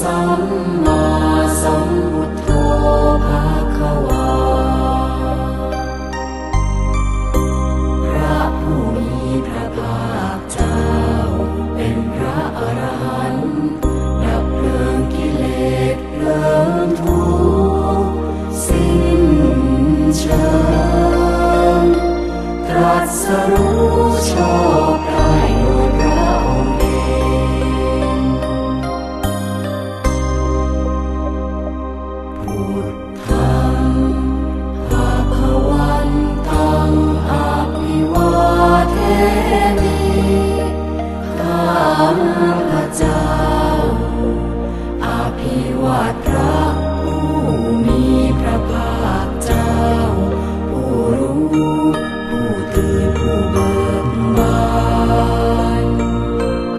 สัมมาสัมพุทโธภะควาพระผู้มีพระภาคเจ้า เป็นพระอรหันต์ดับเพลิงกิเลสเพลิงทุกข์สิ้นเชิงตรัสรู้ชอบ พุทธังภาควันตังอะภิวาเทมิข้าพระเจ้าอาภิวาทพ